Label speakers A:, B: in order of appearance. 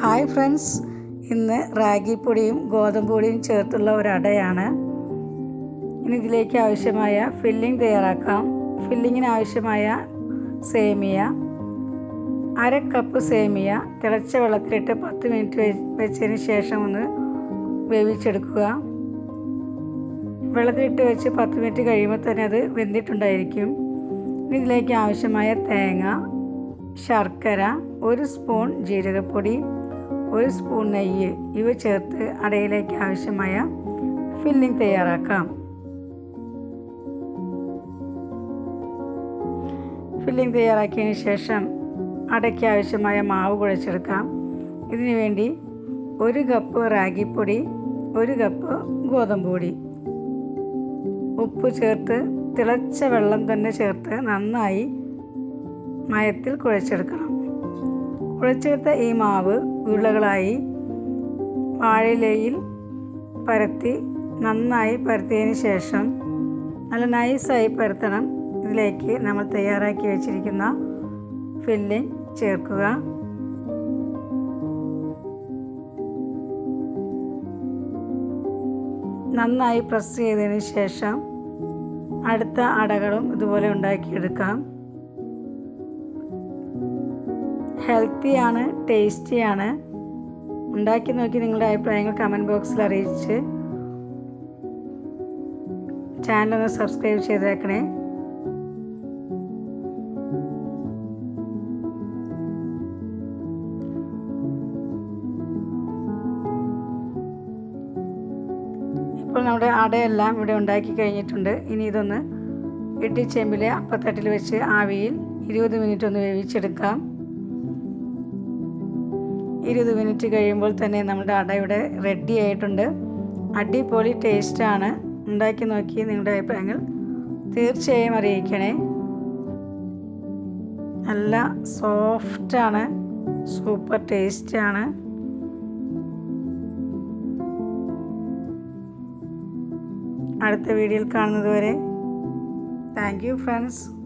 A: Hi friends. ഇന്ന് റാഗിപ്പൊടിയും ഗോതമ്പ് പൊടിയും ചേർത്തുള്ള ഒരു അടയാണ് ഇനി ഇതിലേക്ക് ആവശ്യമായ ഫില്ലിംഗ് തയ്യാറാക്കാം. ഫില്ലിങ്ങിന് ആവശ്യമായ സേമിയ അര കപ്പ് സേമിയ തിളച്ച വെള്ളത്തിലിട്ട് പത്ത് മിനിറ്റ് വെച്ചതിന് ശേഷം ഒന്ന് വേവിച്ചെടുക്കുക. വെള്ളത്തിലിട്ട് വെച്ച് പത്ത് മിനിറ്റ് കഴിയുമ്പോൾ തന്നെ അത് വെന്തിട്ടുണ്ടായിരിക്കും. ഇനി ഇതിലേക്ക് ആവശ്യമായ തേങ്ങ ശർക്കര ഒരു സ്പൂൺ ജീരകപ്പൊടി ഒരു സ്പൂൺ നെയ്യ് ഇവ ചേർത്ത് അടയിലേക്ക് ആവശ്യമായ ഫില്ലിംഗ് തയ്യാറാക്കാം. ഫില്ലിംഗ് തയ്യാറാക്കിയതിന് ശേഷം അടയ്ക്ക് ആവശ്യമായ മാവ് കുഴച്ചെടുക്കാം. ഇതിനു വേണ്ടി ഒരു കപ്പ് റാഗിപ്പൊടി ഒരു കപ്പ് ഗോതമ്പ് പൊടി ഉപ്പ് ചേർത്ത് തിളച്ച വെള്ളം തന്നെ ചേർത്ത് നന്നായി മയത്തിൽ കുഴച്ചെടുക്കണം. കുഴച്ചെടുത്ത ഈ മാവ് ഉരുളകളായി വാഴയിലയിൽ പരത്തി നന്നായി പരത്തിയതിന് ശേഷം നല്ല നൈസായി പരത്തണം. ഇതിലേക്ക് നമ്മൾ തയ്യാറാക്കി വെച്ചിരിക്കുന്ന ഫില്ലിംഗ് ചേർക്കുക. നന്നായി പ്രസ് ചെയ്തതിന് ശേഷം അടുത്ത അടകളും ഇതുപോലെ ഉണ്ടാക്കിയെടുക്കാം. ഹെൽത്തിയാണ് ടേസ്റ്റിയാണ്. ഉണ്ടാക്കി നോക്കി നിങ്ങളുടെ അഭിപ്രായങ്ങൾ കമന്റ് ബോക്സിൽ അറിയിച്ച് ചാനലൊന്ന് സബ്സ്ക്രൈബ് ചെയ്തേക്കണേ. ഇപ്പോൾ നമ്മുടെ അടയെല്ലാം ഇവിടെ ഉണ്ടാക്കി കഴിഞ്ഞിട്ടുണ്ട്. ഇനി ഇതൊന്ന് ഇട്ടിച്ചെമ്പിലെ അപ്പത്തട്ടിൽ വെച്ച് ആവിയിൽ ഇരുപത് മിനിറ്റ് ഒന്ന് വേവിച്ചെടുക്കാം. ഇരുപത് മിനിറ്റ് കഴിയുമ്പോൾ തന്നെ നമ്മുടെ അട ഇവിടെ റെഡി ആയിട്ടുണ്ട്. അടിപൊളി ടേസ്റ്റാണ് ഉണ്ടാക്കി നോക്കി നിങ്ങളുടെ അഭിപ്രായങ്ങൾ തീർച്ചയായും അറിയിക്കണേ. നല്ല സോഫ്റ്റാണ് സൂപ്പർ ടേസ്റ്റാണ് അടുത്ത വീഡിയോയിൽ കാണുന്നത് വരെ. Thank you friends